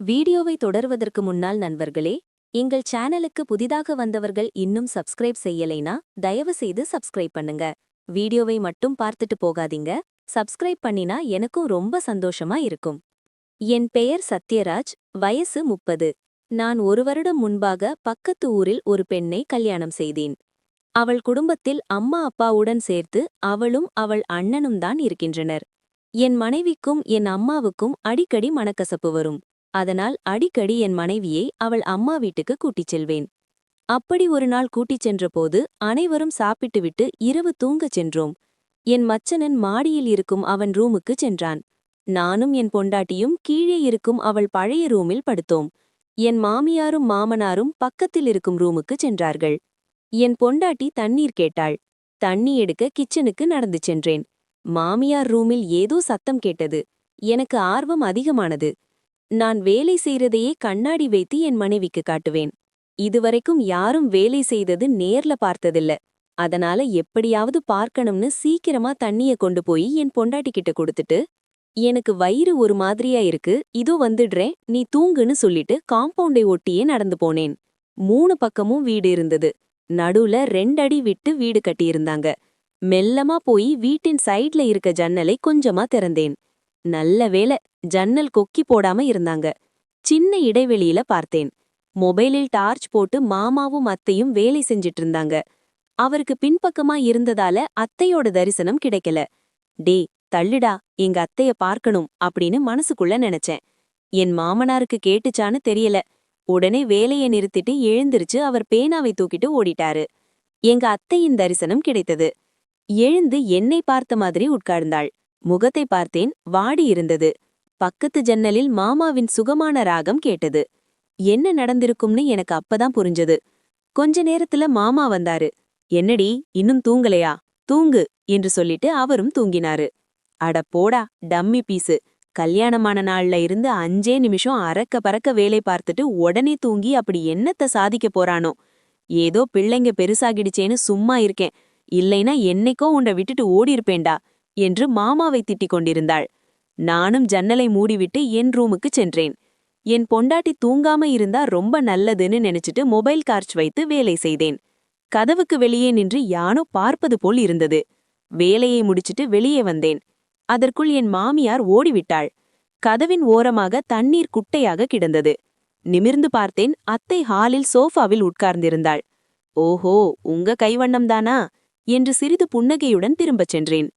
வீடியோவை தொடர்வதற்கு முன்னால் நண்பர்களே எங்கள் சேனலுக்கு புதிதாக வந்தவர்கள் இன்னும் சப்ஸ்கிரைப் செய்யலைனா தயவு செய்து சப்ஸ்கிரைப் பண்ணுங்க. வீடியோவை மட்டும் பார்த்துட்டு போகாதீங்க. சப்ஸ்கிரைப் பண்ணினா எனக்கும் ரொம்ப சந்தோஷமா இருக்கும். என் பெயர் சத்யராஜ் வயசு முப்பது. நான் ஒரு வருடம் முன்பாக பக்கத்து ஊரில் ஒரு பெண்ணை கல்யாணம் செய்தேன். அவள் குடும்பத்தில் அம்மா அப்பாவுடன் சேர்த்து அவளும் அவள் அண்ணனும் தான் இருக்கின்றனர். என் மனைவிக்கும் என் அம்மாவுக்கும் அடிக்கடி மனக்கசப்பு வரும். அதனால் அடிக்கடி என் மனைவியை அவள் அம்மா வீட்டுக்கு கூட்டிச் செல்வேன். அப்படி ஒரு நாள் கூட்டிச் சென்றபோது அனைவரும் சாப்பிட்டுவிட்டு இரவு தூங்கச் சென்றோம். என் மச்சனன் மாடியில் இருக்கும் அவன் ரூமுக்கு சென்றான். நானும் என் பொண்டாட்டியும் கீழே இருக்கும் அவள் பழைய ரூமில் படுத்தோம். என் மாமியாரும் மாமனாரும் பக்கத்தில் இருக்கும் ரூமுக்கு சென்றார்கள். என் பொண்டாட்டி தண்ணீர் கேட்டாள். தண்ணி எடுக்க கிச்சனுக்கு நடந்து சென்றேன். மாமியார் ரூமில் ஏதோ சத்தம் கேட்டது. எனக்கு ஆர்வம் அதிகமானது. நான் வேலை செய்றதையே கண்ணாடி வைத்து என் மனைவிக்கு காட்டுவேன். இதுவரைக்கும் யாரும் வேலை செய்தது நேர்ல பார்த்ததில்ல. அதனால எப்படியாவது பார்க்கணும்னு சீக்கிரமா தண்ணிய கொண்டு போய் என் பொண்டாட்டி கிட்ட கொடுத்துட்டு எனக்கு வயிறு ஒரு மாதிரியா இருக்கு இதோ வந்துடுறேன் நீ தூங்குன்னு சொல்லிட்டு காம்பவுண்டை ஒட்டியே நடந்து போனேன். மூணு பக்கமும் வீடு இருந்தது. நடுவுல ரெண்டடி விட்டு வீடு கட்டியிருந்தாங்க. மெல்லமா போய் வீட்டின் சைட்ல இருக்க ஜன்னலை கொஞ்சமா திறந்தேன். நல்ல வேலை ஜன்னல் கொக்கி போடாம இருந்தாங்க. சின்ன இடைவெளியில பார்த்தேன். மொபைலில் டார்ச் போட்டு மாமாவும் அத்தையும் வேலை செஞ்சிட்டு இருந்தாங்க அவருக்கு பின்பக்கமா இருந்ததால அத்தையோட தரிசனம் கிடைக்கல. டே தள்ளுடா எங்க அத்தைய பார்க்கணும் அப்படின்னு மனசுக்குள்ள நினைச்சேன். என் மாமனாருக்கு கேட்டுச்சான்னு தெரியல. உடனே வேலையை நிறுத்திட்டு எழுந்திருச்சு அவர் பேனாவை தூக்கிட்டு ஓடிட்டாரு. எங்க அத்தையின் தரிசனம் கிடைத்தது. எழுந்து என்னை பார்த்த மாதிரி உட்கார்ந்தாள். முகத்தை பார்த்தேன் வாடி இருந்தது. பக்கத்து ஜன்னலில் மாமாவின் சுகமான ராகம் கேட்டது. என்ன நடந்திருக்கும்னு எனக்கு அப்பதான் புரிஞ்சது. கொஞ்ச நேரத்துல மாமா வந்தாரு. என்னடி இன்னும் தூங்கலையா? தூங்கு என்று சொல்லிட்டு அவரும் தூங்கினாரு. அட போடா டம்மி பீஸு கல்யாணமான நாள்ல இருந்து அஞ்சே நிமிஷம் அறக்க பறக்க வேலை பார்த்துட்டு உடனே தூங்கி அப்படி என்னத்த சாதிக்க போறானோ? ஏதோ பிள்ளைங்க பெருசாகிடுச்சேன்னு சும்மா இருக்கேன். இல்லைனா என்னைக்கோ உன்னை விட்டுட்டு ஓடியிருப்பேண்டா என்று மாமாவை திட்டிக் கொண்டிருந்தாள். நானும் ஜன்னலை மூடிவிட்டு என் ரூமுக்கு சென்றேன். என் பொண்டாட்டி தூங்காம இருந்தா ரொம்ப நல்லதுன்னு நினைச்சிட்டு மொபைல் கார்ச் வைத்து வேலை செய்தேன். கதவுக்கு வெளியே நின்று யானோ பார்ப்பது போல் இருந்தது. வேலையை முடிச்சிட்டு வெளியே வந்தேன். அதற்குள் என் மாமியார் ஓடிவிட்டாள். கதவின் ஓரமாக தண்ணீர் குட்டையாக கிடந்தது. நிமிர்ந்து பார்த்தேன் அத்தை ஹாலில் சோஃபாவில் உட்கார்ந்திருந்தாள். ஓஹோ உங்க கைவண்ணம்தானா என்று சிறிது புன்னகையுடன் திரும்பச் சென்றேன்.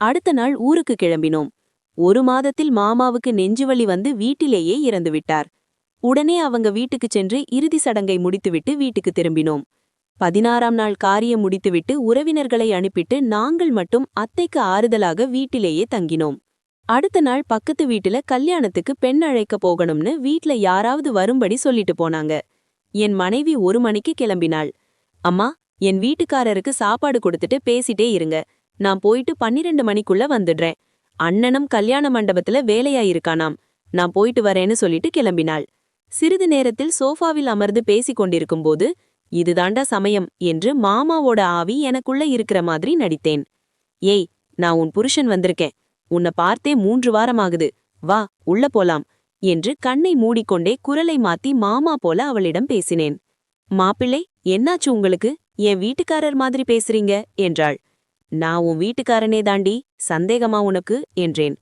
அடுத்த நாள் ஊருக்கு கிளம்பினோம். ஒரு மாதத்தில் மாமாவுக்கு நெஞ்சுவலி வந்து வீட்டிலேயே இறந்துவிட்டார். உடனே அவங்க வீட்டுக்குச் சென்று இறுதி சடங்கை முடித்துவிட்டு வீட்டுக்கு திரும்பினோம். பதினாறாம் நாள் காரியம் முடித்துவிட்டு உறவினர்களை அனுப்பிட்டு நாங்கள் மட்டும் அத்தைக்கு ஆறுதலாக வீட்டிலேயே தங்கினோம். அடுத்த நாள் பக்கத்து வீட்டுல கல்யாணத்துக்கு பெண் அழைக்க போகணும்னு வீட்ல யாராவது வரும்படி சொல்லிட்டு போனாங்க. என் மனைவி ஒரு மணிக்கு கிளம்பினாள். அம்மா என் வீட்டுக்காரருக்கு சாப்பாடு கொடுத்துட்டு பேசிட்டே இருங்க. நான் போயிட்டு பன்னிரண்டு மணிக்குள்ள வந்துடுறேன். அண்ணனும் கல்யாண மண்டபத்துல வேலையாயிருக்கானாம். நான் போயிட்டு வரேன்னு சொல்லிட்டு கிளம்பினாள். சிறிது நேரத்தில் சோஃபாவில் அமர்ந்து பேசிக் கொண்டிருக்கும்போது இதுதாண்டா சமயம் என்று மாமாவோட ஆவி எனக்குள்ள இருக்கிற மாதிரி நடித்தேன். ஏய் நான் உன் புருஷன் வந்திருக்கேன். உன்னை பார்த்தே மூன்று வாரமாகுது. வா உள்ள போலாம் என்று கண்ணை மூடிக்கொண்டே குரலை மாத்தி மாமா போல அவளிடம் பேசினேன். மாப்பிள்ளை என்னாச்சு உங்களுக்கு? என் வீட்டுக்காரர் மாதிரி பேசுறீங்க என்றாள். நான் உன் வீட்டுக்காரனே தாண்டி சந்தேகமா உனக்கு என்றேன்.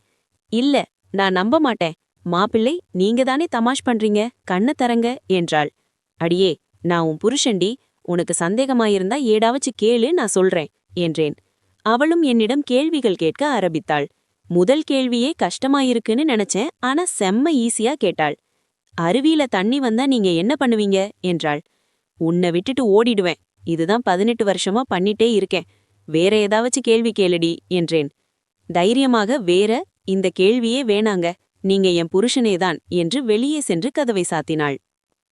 இல்ல நான் நம்ப மாட்டேன். மாப்பிள்ளை நீங்க தானே தமாஷ் பண்றீங்க கண்ண தரங்க என்றாள். அடியே நான் உன் புருஷண்டி உனக்கு சந்தேகமாயிருந்தா ஏடாவச்சு கேளு நான் சொல்றேன் என்றேன். அவளும் என்னிடம் கேள்விகள் கேட்க ஆரம்பித்தாள். முதல் கேள்வியே கஷ்டமாயிருக்குன்னு நினைச்சேன் ஆனா செம்ம ஈஸியா கேட்டாள். அருவியில தண்ணி வந்தா நீங்க என்ன பண்ணுவீங்க? என்றாள். உன்னை விட்டுட்டு ஓடிடுவேன். இதுதான் பதினெட்டு வருஷமா பண்ணிட்டே இருக்கேன். வேற ஏதாவச்சு கேள்வி கேளுடி என்றேன். தைரியமாக வேற இந்த கேள்வியே வேணாங்க. நீங்க என் புருஷனேதான் என்று வெளியே சென்று கதவை சாத்தினாள்.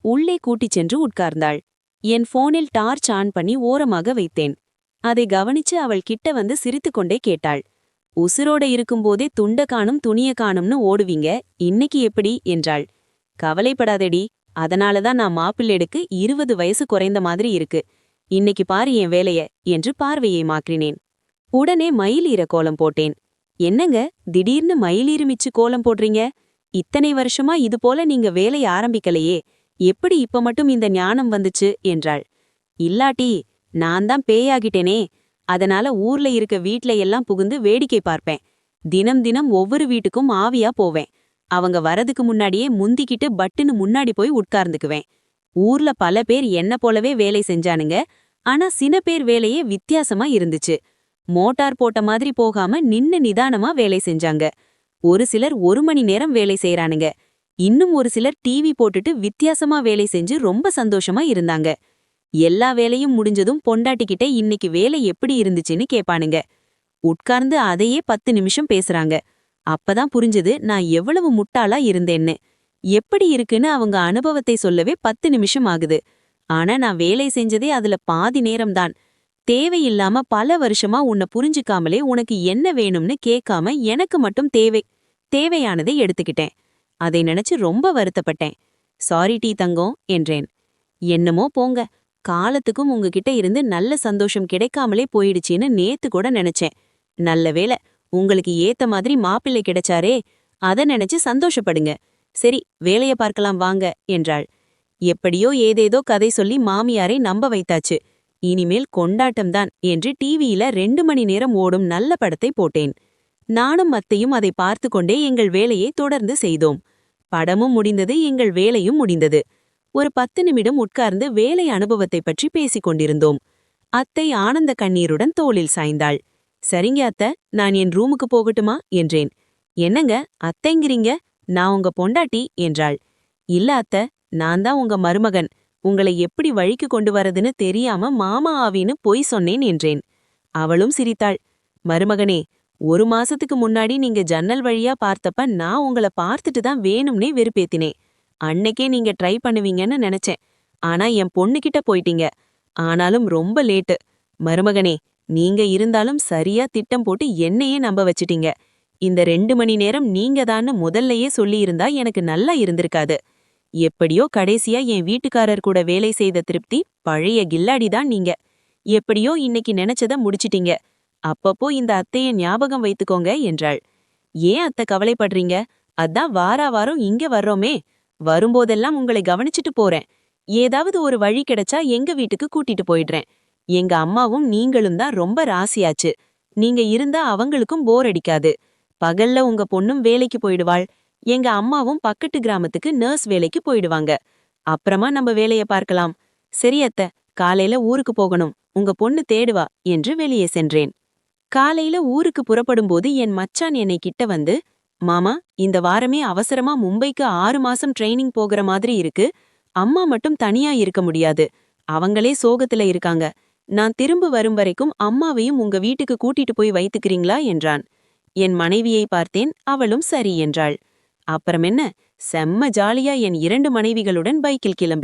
உள்ளே கூட்டிச் சென்று உட்கார்ந்தாள். என் போனில் டார்ச் ஆன் பண்ணி ஓரமாக வைத்தேன். அதை கவனிச்சு அவள் கிட்ட வந்து சிரித்துக்கொண்டே கேட்டாள். உசுரோட இருக்கும்போதே துண்ட காணும் துணிய காணும்னு ஓடுவீங்க இன்னைக்கு எப்படி? என்றாள். கவலைப்படாதடி அதனாலதான் நான் மாப்பிள்ளெடுக்கு இருபது வயசு குறைந்த மாதிரி இருக்கு. இன்னைக்கு பாரு என் வேலைய என்று பார்வையை மாற்றினேன். உடனே மயிலீர கோலம் போட்டேன். என்னங்க திடீர்னு மயிலீரு மிச்சு கோலம் போடுறீங்க? இத்தனை வருஷமா இது போல நீங்க வேலைய ஆரம்பிக்கலையே. எப்படி இப்ப மட்டும் இந்த ஞானம் வந்துச்சு? என்றாள். இல்லாட்டி நான் தான் பேயாகிட்டேனே. அதனால ஊர்ல இருக்க வீட்ல எல்லாம் புகுந்து வேடிக்கை பார்ப்பேன். தினம் தினம் ஒவ்வொரு வீட்டுக்கும் ஆவியா போவேன். அவங்க வரதுக்கு முன்னாடியே முந்திக்கிட்டு பட்டுன்னு முன்னாடி போய் உட்கார்ந்துக்குவேன். ஊர்ல பல பேர் என்ன போலவே வேலை செஞ்சானுங்க. ஆனா சில பேர் வேலையே வித்தியாசமா இருந்துச்சு. மோட்டார் போட்ட மாதிரி போகாம நின்னு நிதானமா வேலை செஞ்சாங்க. ஒரு சிலர் ஒரு மணி நேரம் வேலை செய்யறானுங்க இன்னும் ஒரு சிலர் டிவி போட்டுட்டு வித்தியாசமா வேலை செஞ்சு ரொம்ப சந்தோஷமா இருந்தாங்க. எல்லா வேலையும் முடிஞ்சதும் பொண்டாட்டிக்கிட்ட இன்னைக்கு வேலை எப்படி இருந்துச்சுன்னு கேப்பானுங்க. உட்கார்ந்து அதையே பத்து நிமிஷம் பேசுறாங்க. அப்பதான் புரிஞ்சது நான் எவ்வளவு முட்டாளா இருந்தேன்னு. எப்படி இருக்குன்னு அவங்க அனுபவத்தை சொல்லவே பத்து நிமிஷம் ஆகுது. ஆனா நான் வேலை செஞ்சதே அதுல பாதி நேரம்தான். தேவையில்லாம பல வருஷமா உன்னை புரிஞ்சுக்காமலே உனக்கு என்ன வேணும்னு கேட்காம எனக்கு மட்டும் தேவை தேவையானதை எடுத்துக்கிட்டேன். அதை நினைச்சு ரொம்ப வருத்தப்பட்டேன். சாரி டீ தங்கம் என்றேன். என்னமோ போங்க. காலத்துக்கும் உங்ககிட்ட இருந்து நல்ல சந்தோஷம் கிடைக்காமலே போயிடுச்சின்னு நேத்து கூட நினைச்சேன். நல்ல வேலை உங்களுக்கு ஏத்த மாதிரி மாப்பிள்ளை கிடைச்சாரே அத நினைச்சு சந்தோஷப்படுங்க. சரி வேலைய பார்க்கலாம் வாங்க என்றாள். எப்படியோ ஏதேதோ கதை சொல்லி மாமியாரை நம்ப வைத்தாச்சு. இனிமேல் கொண்டாட்டம்தான் என்று டிவியில ரெண்டு மணி நேரம் ஓடும் நல்ல படத்தை போட்டேன். நானும் அத்தையும் அதை பார்த்து கொண்டே எங்கள் வேலையை தொடர்ந்து செய்தோம். படமும் முடிந்தது எங்கள் வேலையும் முடிந்தது. ஒரு பத்து நிமிடம் உட்கார்ந்து வேலை அனுபவத்தை பற்றி பேசிக் கொண்டிருந்தோம். அத்தை ஆனந்த கண்ணீருடன் தோளில் சாய்ந்தாள். சரிங்க அத்த நான் என் ரூமுக்கு போகட்டுமா என்றேன். என்னங்க அத்தைங்கிறீங்க? நான் உங்க பொண்டாட்டி என்றாள். இல்ல அத்த நான் தான் உங்க மருமகன். உங்களை எப்படி வழிக்கு கொண்டு வரதுன்னு தெரியாம மாமா ஆவின்னு பொய் சொன்னேன் என்றேன். அவளும் சிரித்தாள். மருமகனே ஒரு மாசத்துக்கு முன்னாடி நீங்க ஜன்னல் வழியா பார்த்தப்ப நான் உங்களை பார்த்துட்டு தான் வேணும்னே வெறுப்பேத்தினேன். அன்னைக்கே நீங்க ட்ரை பண்ணுவீங்கன்னு நினைச்சேன். ஆனா என் பொண்ணுகிட்ட போயிட்டீங்க. ஆனாலும் ரொம்ப லேட்டு. மருமகனே நீங்க இருந்தாலும் சரியா திட்டம் போட்டு என்னையே நம்ப வச்சிட்டீங்க. இந்த ரெண்டு மணி நேரம் நீங்க தான்னு முதல்லயே சொல்லியிருந்தா எனக்கு நல்லா இருந்திருக்காது. எப்படியோ கடைசியா என் வீட்டுக்காரர் கூட வேலை செய்த திருப்தி பழைய கில்லாடிதான் நீங்க. எப்படியோ இன்னைக்கு நினைச்சத முடிச்சிட்டீங்க. அப்பப்போ இந்த அத்தைய ஞாபகம் வைத்துக்கோங்க என்றாள். ஏன் அத்தை கவலைப்படுறீங்க? அதான் வாரா வாரம் இங்க வர்றோமே. வரும்போதெல்லாம் உங்களை கவனிச்சிட்டு போறேன். ஏதாவது ஒரு வழி கிடைச்சா எங்க வீட்டுக்கு கூட்டிட்டு போயிடுறேன். எங்க அம்மாவும் நீங்களும் தான் ரொம்ப ராசியாச்சு. நீங்க இருந்தா அவங்களுக்கும் போர் அடிக்காது. பகல்ல உங்க பொண்ணும் வேலைக்கு போயிடுவாள். எங்க அம்மாவும் பக்கத்து கிராமத்துக்கு நர்ஸ் வேலைக்கு போயிடுவாங்க. அப்புறமா நம்ம வேலைய பார்க்கலாம். சரி அத்த காலையில ஊருக்கு போகணும். உங்க பொண்ணு தேடுவா என்று வெளியே சென்றேன். காலையில ஊருக்கு புறப்படும் போது என் மச்சான் என்னை கிட்ட வந்து மாமா இந்த வாரமே அவசரமா மும்பைக்கு ஆறு மாசம் ட்ரைனிங் போகிற மாதிரி இருக்கு. அம்மா மட்டும் தனியா இருக்க முடியாது. அவங்களே சோகத்துல இருக்காங்க. நான் திரும்ப வரும் வரைக்கும் அம்மாவையும் உங்க வீட்டுக்கு கூட்டிட்டு போய் வைத்துக்கிறீங்களா? என்றான். என் மனைவியை பார்த்தேன் அவளும் சரி என்றாள். அப்புறம் என்ன? செம்ம ஜாலியா என் இரண்டு மனைவிகளுடன் பைக்கில் கிளம்பி